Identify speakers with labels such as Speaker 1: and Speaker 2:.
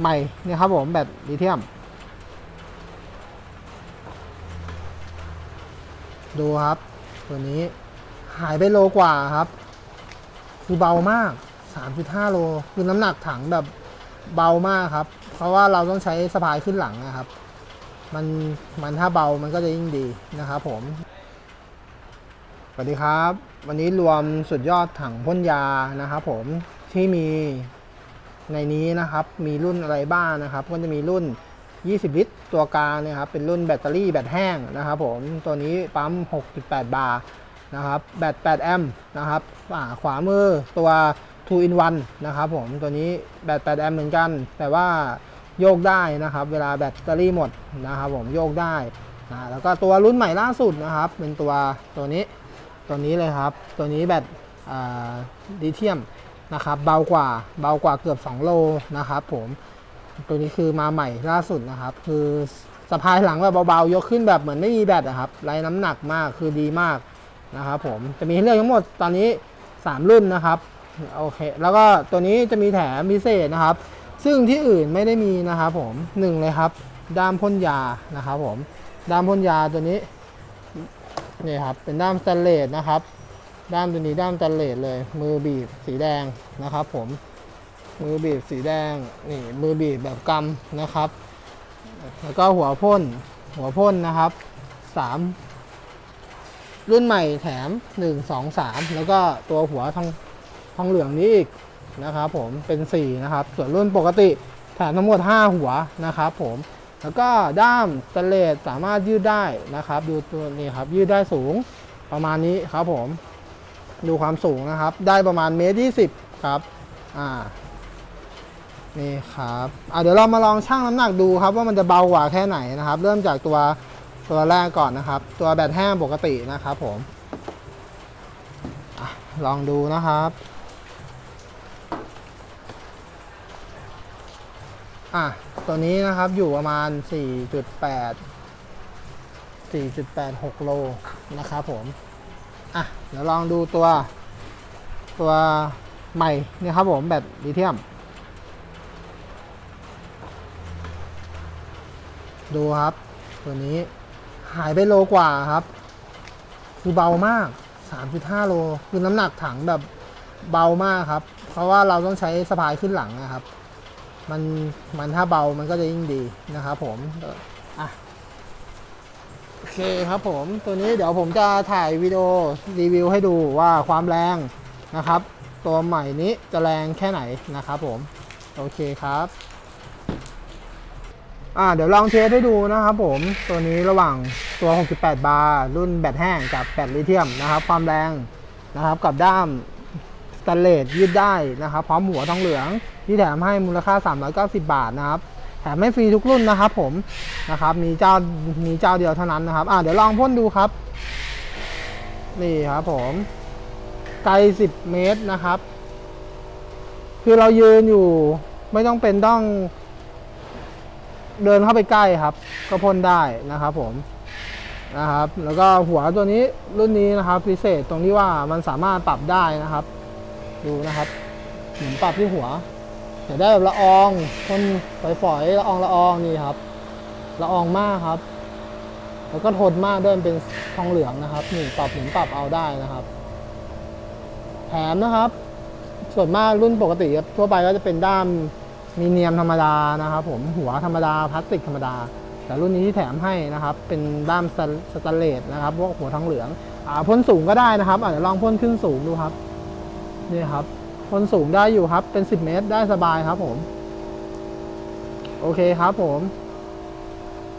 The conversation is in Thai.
Speaker 1: ใหม่เนี่ยครับผมแบตลิเธียม ดูครับ ตัวนี้หายไปโลกว่าครับ คือเบามาก 3.5 โล คือน้ำหนักถังแบบเบามากครับ เพราะว่าเราต้องใช้สะพายขึ้นหลังนะครับ มันมันถ้าเบามันก็จะยิ่งดีนะครับผมสวัสดีครับ วันนี้รวมสุดยอดถังพ่นยานะครับผมที่มี ในนี้นะครับมีรุ่นอะไรบ้างนะครับ ก็จะมีรุ่น 20 ลิตร ตัวกลางเนยครับเป็นรุ่นแบตเตอรี่แบตแห้งนะครับผมตัวนี้ปั๊ม 6.8 บาร์นะครับแบต8แอมป์นะครับอ่าขวามือตัว2 in 1นะครับผมตัวนี้แบต8แอมป์เหมือนกัน แต่ว่าโยกได้นะครับ เวลาแบตเตอรี่หมดนะครับผมโยกได้นะแล้วก็ตัวรุ่นใหม่ล่าสุดนะครับ เป็นตัวตัวนี้ตัวนี้เลยครับ ตัวนี้แบตอ่าลิเธียม นะครับเบากว่าเบากว่าเกือบ 2 โลนะครับผมตัวนี้คือมาใหม่ล่าสุดนะครับ คือสะพายหลังแบบเบาๆ ยกขึ้นแบบเหมือนไม่มีแบตอะครับไร้น้ำหนักมากคือดีมากนะครับผมจะมีให้เลือกทั้งหมดตอนนี้ 3 รุ่นนะครับโอเคแล้วก็ตัวนี้จะมีแถมพิเศษนะครับ ซึ่งที่อื่นไม่ได้มีนะครับผมหนึ่งเลยครับด้ามพ่นยานะครับผมด้ามพ่นยาตัวนี้นี่ครับเป็นด้ามสแตนเลสนะครับ ด้ามตัวนี้ด้ามสแตนเลสเลย มือบีบสีแดงนะครับ ผม มือบีบสีแดงนี่มือบีบแบบกำนะครับ แล้วก็หัวพ่นหัวพ่นนะครับสามรุ่นใหม่แถม1 2 3แล้วก็ตัวหัวทองทองเหลืองนี้อีกนะครับผมเป็น4นะครับ ส่วนรุ่นปกติแถมทั้งหมด5หัวนะครับ ผมแล้วก็ด้ามสเตนเลสสามารถยืดได้นะครับ ดูตัวนี้ครับยืดได้สูงประมาณนี้ครับผม ดูความสูงนะครับ ได้ประมาณเมตรที่สิบครับ อ่า นี่ครับอะเดี๋ยวเรามาลองชั่งน้ำหนักดูครับ ว่ามันจะเบากว่าแค่ไหนนะครับ เริ่มจากตัวตัวแรกก่อนนะครับ ตัวแบตแห้งปกตินะครับผมอลองดูนะครับอะตัวนี้นะครับอยู่ประมาณ 4.8 4.86 โลนะครับผม อะเดี๋ยวลองดูตัวตัวใหม่นี่ครับผมแบตลิเธียม ดูครับ ตัวนี้หายไปโลกว่าครับ คือเบามาก 3.5 โล คือน้ำหนักถังแบบเบามากครับ เพราะว่าเราต้องใช้สะพายขึ้นหลังนะครับ มันมันถ้าเบามันก็จะยิ่งดีนะครับผมอะ เคครับผม ตัวนี้เดี๋ยวผมจะถ่ายวิดีโอรีวิวให้ดูว่าความแรงนะครับ ตัวใหม่นี้จะแรงแค่ไหนนะครับผม โอเคครับอ่าเดี๋ยวลองเทสให้ดูนะครับผมตัวนี้ระหว่างตัว 68 บาร์รุ่นแบตแห้งกับแบตลิเธียมนะครับ ความแรงนะครับกับด้ามสแตนเลสยืดได้นะครับ พร้อมหัวทองเหลืองที่แถมให้มูลค่า 390 บาทนะครับ ถมให้ฟรีทุกรุ่นนะครับผมนะครับมีเจ้ามีเจ้าเดียวเท่านั้นนะครับอ่าเดี๋ยวลองพ่นดูครับ นี่ครับผมไกล 10 เมตรนะครับ คือเรายืนอยู่ไม่ต้องเป็นต้อง เดินเข้าไปใกล้ครับ ก็พ่นได้นะครับผมนะครับ แล้วก็หัวตัวนี้รุ่นนี้นะครับ พิเศษตรงที่ว่ามันสามารถปรับได้นะครับ ดูนะครับหมุนปรับที่หัว เดี๋ยวได้แบบละอองพ่นฝอยๆละอองละอองนี่ครับ ละอองมากครับ แล้วก็ทนมากด้วยมันเป็นทองเหลืองนะครับนี่ปรับหมุนปรับเอาได้นะครับ แถมนะครับ ส่วนมากรุ่นปกติทั่วไปก็จะเป็นด้ามมีเนียมธรรมดานะครับ ผมหัวธรรมดาพลาสติกธรรมดา แต่รุ่นนี้ที่แถมให้นะครับ เป็นด้ามสแตนสตนเลสนะครับพวกหัวทองเหลืองอ่าพ่นสูงก็ได้นะครับอาจจะลองพ่นขึ้นสูงดูครับนี่ครับ คนสูงได้อยู่ครับ เป็น 10 เมตรได้สบายครับผม โอเคครับผม